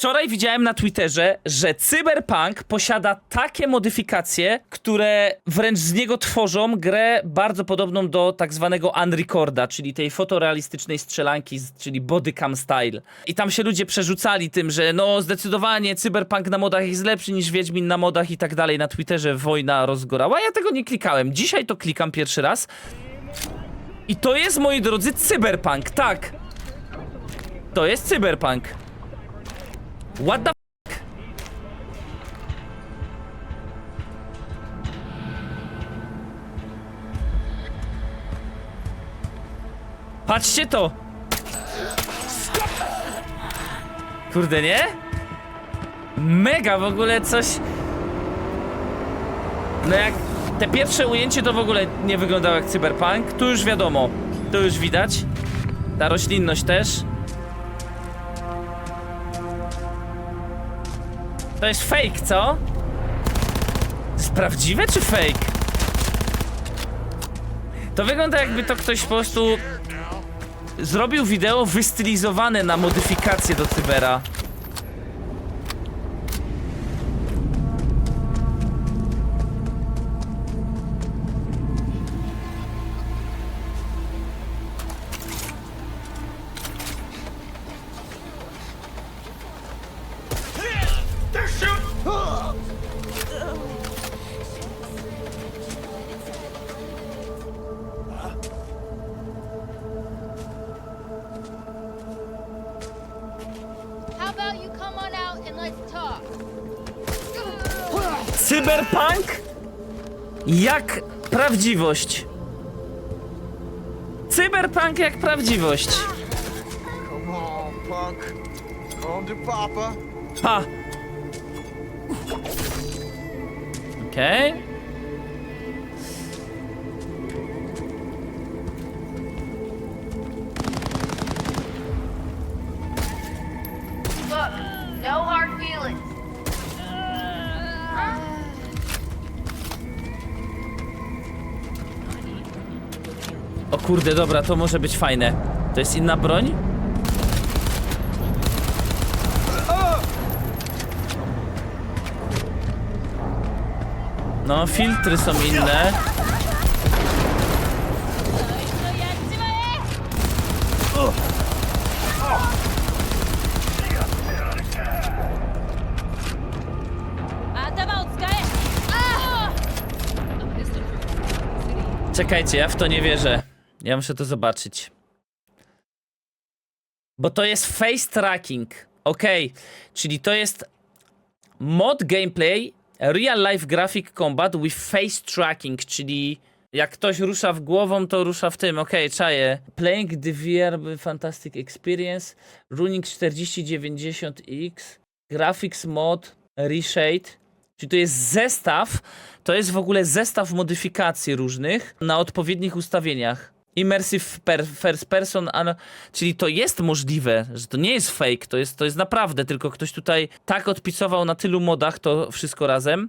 Wczoraj widziałem na Twitterze, że Cyberpunk posiada takie modyfikacje, które wręcz z niego tworzą grę bardzo podobną do tak zwanego Unrecorda, czyli tej fotorealistycznej strzelanki, czyli bodycam style. I tam się ludzie przerzucali tym, że no zdecydowanie Cyberpunk na modach jest lepszy niż Wiedźmin na modach i tak dalej. Na Twitterze wojna rozgorała. Ja tego nie klikałem. Dzisiaj to klikam pierwszy raz. I to jest, moi drodzy, Cyberpunk, tak. To jest Cyberpunk. What the f- Patrzcie to! Kurde, nie? Mega w ogóle coś... No jak te pierwsze ujęcie to w ogóle nie wyglądało jak cyberpunk. Tu już wiadomo, tu już widać. Ta roślinność też. To jest fake, co? To jest prawdziwe czy fake? To wygląda jakby to ktoś po prostu zrobił wideo wystylizowane na modyfikację do cybera. How about you come on out and let's talk? Cyberpunk jak prawdziwość. Cyberpunk jak prawdziwość. Come on, punk. Home to Papa. Pa. Okej. Look, O kurde, dobra, to może być fajne. To jest inna broń? No, filtry są inne. Czekajcie, ja w to nie wierzę. Ja muszę to zobaczyć. Bo to jest face tracking. Okej, czyli to jest mod gameplay real life graphic combat with face tracking, czyli jak ktoś rusza w głową, to rusza w tym. Okej, czaję. Playing the VR Fantastic Experience, Running 4090X, Graphics Mod, Reshade. Czyli to jest zestaw, to jest w ogóle zestaw modyfikacji różnych na odpowiednich ustawieniach. Immersive first person, czyli to jest możliwe, że to nie jest fake, to jest, to jest naprawdę, tylko ktoś tutaj tak odpisował na tylu modach to wszystko razem.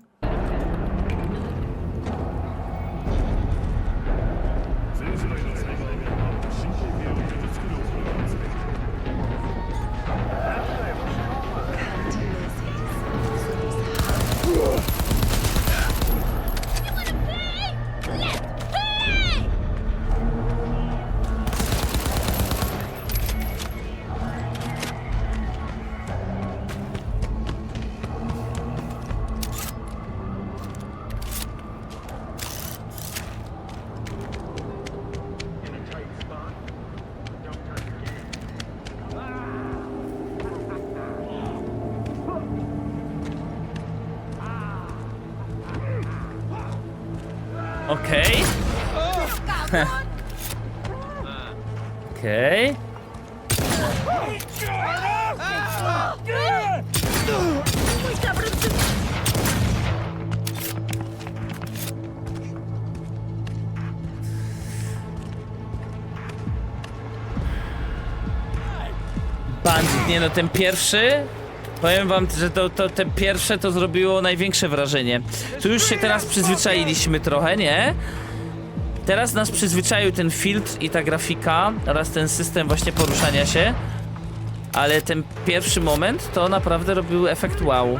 Okej. Okej. Bandit, nie no, ten pierwszy Powiem wam, że to, to te pierwsze to zrobiło największe wrażenie. Tu już się teraz przyzwyczailiśmy trochę, nie? Teraz nas przyzwyczaił ten filtr i ta grafika oraz ten system właśnie poruszania się. ale ten pierwszy moment to naprawdę robił efekt wow.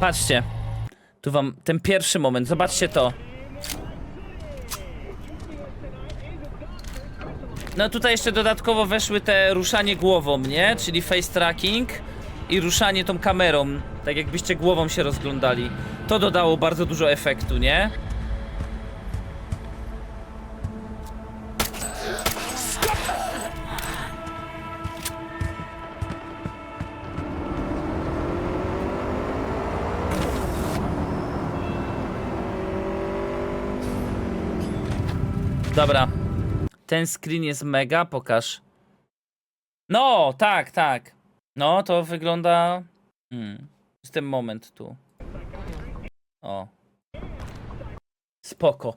Patrzcie. Tu wam ten pierwszy moment, zobaczcie to. No tutaj jeszcze dodatkowo weszły te ruszanie głową, nie? Czyli face tracking i ruszanie tą kamerą, tak jakbyście głową się rozglądali. To dodało bardzo dużo efektu, nie? Dobra. Ten screen jest mega, pokaż. No, tak, tak. No, to wygląda... Hmm. Jest ten moment tu. O. Spoko.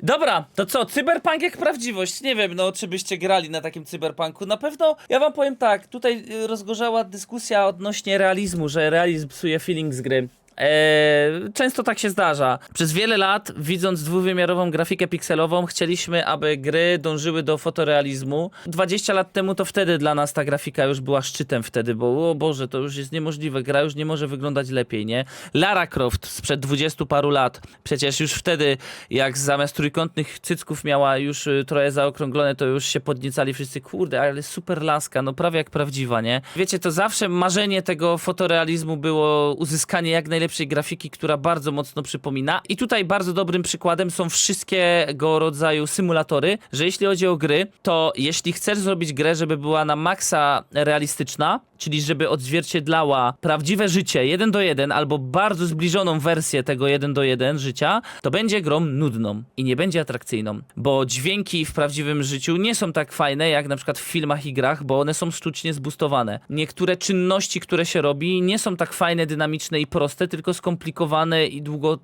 Dobra, to co? Cyberpunk jak prawdziwość. Nie wiem, no, czy byście grali na takim cyberpunku. Na pewno, ja wam powiem tak, tutaj y, rozgorzała dyskusja odnośnie realizmu, że realizm psuje feeling z gry. Eee, często tak się zdarza. Przez wiele lat, widząc dwuwymiarową grafikę pikselową, chcieliśmy, aby gry dążyły do fotorealizmu. 20 lat temu to wtedy dla nas ta grafika już była szczytem wtedy, bo o Boże, to już jest niemożliwe, gra już nie może wyglądać lepiej, nie? Lara Croft sprzed 20 paru lat, przecież już wtedy, jak zamiast trójkątnych cycków miała już y, trochę zaokrąglone, to już się podniecali wszyscy, kurde, ale super laska, no prawie jak prawdziwa, nie? Wiecie, to zawsze marzenie tego fotorealizmu było uzyskanie jak najlepszej grafiki, która bardzo mocno przypomina. I tutaj bardzo dobrym przykładem są wszystkiego rodzaju symulatory, że jeśli chodzi o gry, to jeśli chcesz zrobić grę, żeby była na maksa realistyczna, czyli żeby odzwierciedlała prawdziwe życie 1 do 1 albo bardzo zbliżoną wersję tego 1 do 1 życia, to będzie grą nudną i nie będzie atrakcyjną, bo dźwięki w prawdziwym życiu nie są tak fajne jak na przykład w filmach i grach, bo one są sztucznie zbustowane. Niektóre czynności, które się robi, nie są tak fajne, dynamiczne i proste, tylko skomplikowane i długo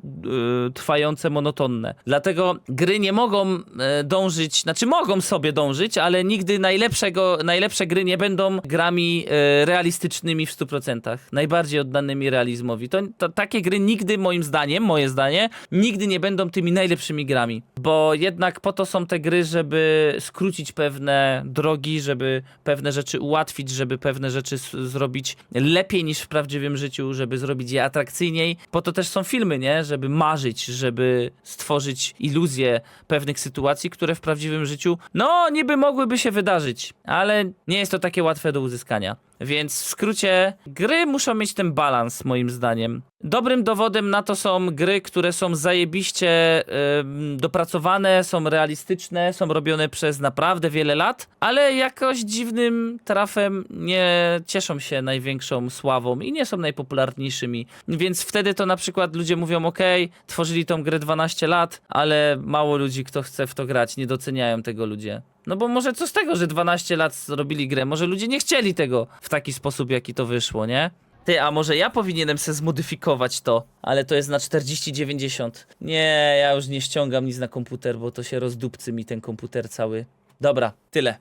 y, trwające, monotonne. Dlatego gry nie mogą y, dążyć, znaczy mogą sobie dążyć, ale nigdy najlepszego, najlepsze gry nie będą grami y, realistycznymi w 100%. Najbardziej oddanymi realizmowi. To, to takie gry nigdy, moim zdaniem, moje zdanie, nigdy nie będą tymi najlepszymi grami. Bo jednak po to są te gry, żeby skrócić pewne drogi, żeby pewne rzeczy ułatwić, żeby pewne rzeczy zrobić lepiej niż w prawdziwym życiu, żeby zrobić je Po to też są filmy, nie? Żeby marzyć, żeby stworzyć iluzję pewnych sytuacji, które w prawdziwym życiu, no, niby mogłyby się wydarzyć, ale nie jest to takie łatwe do uzyskania. Więc w skrócie, gry muszą mieć ten balans, moim zdaniem. Dobrym dowodem na to są gry, które są zajebiście ym, dopracowane, są realistyczne, są robione przez naprawdę wiele lat, ale jakoś dziwnym trafem nie cieszą się największą sławą i nie są najpopularniejszymi. Więc wtedy to na przykład ludzie mówią: OK, tworzyli tą grę 12 lat, ale mało ludzi, kto chce w to grać, nie doceniają tego ludzie. No bo może co z tego, że 12 lat zrobili grę? Może ludzie nie chcieli tego w taki sposób, jaki to wyszło, nie? Ty, a może ja powinienem se zmodyfikować to, ale to jest na 40-90. Nie, ja już nie ściągam nic na komputer, bo to się rozdupcy mi ten komputer cały. Dobra, tyle.